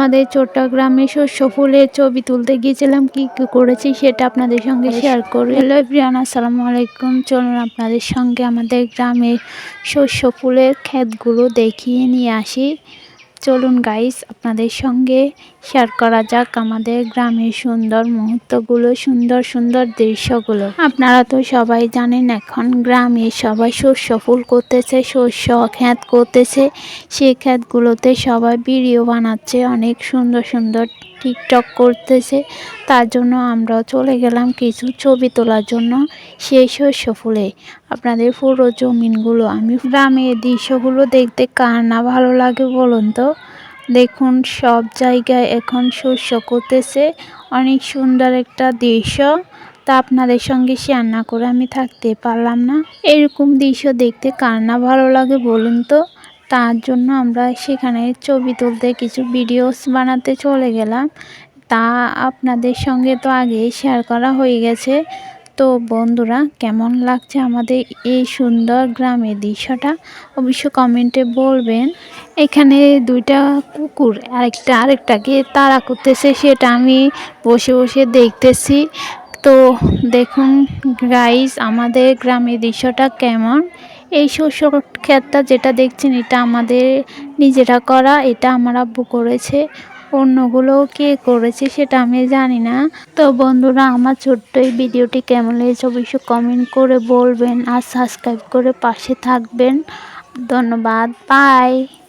আমাদের চট্টগ্রামে শস্য ফুলের ছবি তুলতে গিয়েছিলাম কি কি করেছি সেটা আপনাদের সঙ্গে শেয়ার করি। হ্যালো প্রিয়ান আসসালামু আলাইকুম। চলুন আপনাদের সঙ্গে আমাদের গ্রামের শস্য ফুলের ক্ষেতগুলো দেখিয়ে নিয়ে আসি। চলুন গাইস আপনাদের সঙ্গে শেয়ার করা যাক আমাদের গ্রামের সুন্দর মুহূর্তগুলো, সুন্দর সুন্দর দৃশ্যগুলো। আপনারা তো সবাই জানেন এখন গ্রামে সবাই শস্য ফুল করতেছে, শস্য ক্ষেত করতেছে। সেই ক্ষেতগুলোতে সবাই ভিডিও বানাচ্ছে, অনেক সুন্দর সুন্দর টিকটক করতেছে। তার জন্য আমরাও চলে গেলাম কিছু ছবি তোলার জন্য সেই শস্য ফুলে। আপনাদের পুরো জমিনগুলো, আমি গ্রামের দৃশ্যগুলো দেখতে কার না ভালো লাগে বলুন তো? দেখুন, সব জায়গায় এখন শস্য করতেছে। অনেক সুন্দর একটা দৃশ্য। তা আপনাদের সঙ্গে শেয়ার না করে আমি থাকতে পারলাম না। এরকম দৃশ্য দেখতে কার না ভালো লাগে বলুন তো? তার জন্য আমরা সেখানে ছবি তুলতে কিছু ভিডিওস বানাতে চলে গেলাম। তা আপনাদের সঙ্গে তো আগে শেয়ার করা হয়ে গেছে। তো বন্ধুরা, কেমন লাগছে আমাদের এই সুন্দর গ্রামের দৃশ্যটা? অবশ্য কমেন্টে বলবেন, এখানে দুইটা কুকুর, আরেকটা, আরেকটাকে তাড়া করতেছে, সেটা আমি বসে বসে দেখতেছি। তো দেখুন গাইস আমাদের গ্রামের দৃশ্যটা কেমন? এই শস্য ক্ষেতটা যেটা দেখছেন, এটা আমাদের নিজেরা করা, এটা আমার আব্বু করেছে। অন্যগুলো কে করেছে সেটা আমি জানি না। তো বন্ধুরা, আমার ছোট্ট এই ভিডিওটি কেমন লেগেছে অবশ্যই কমেন্ট করে বলবেন আর সাবস্ক্রাইব করে পাশে থাকবেন। ধন্যবাদ বাই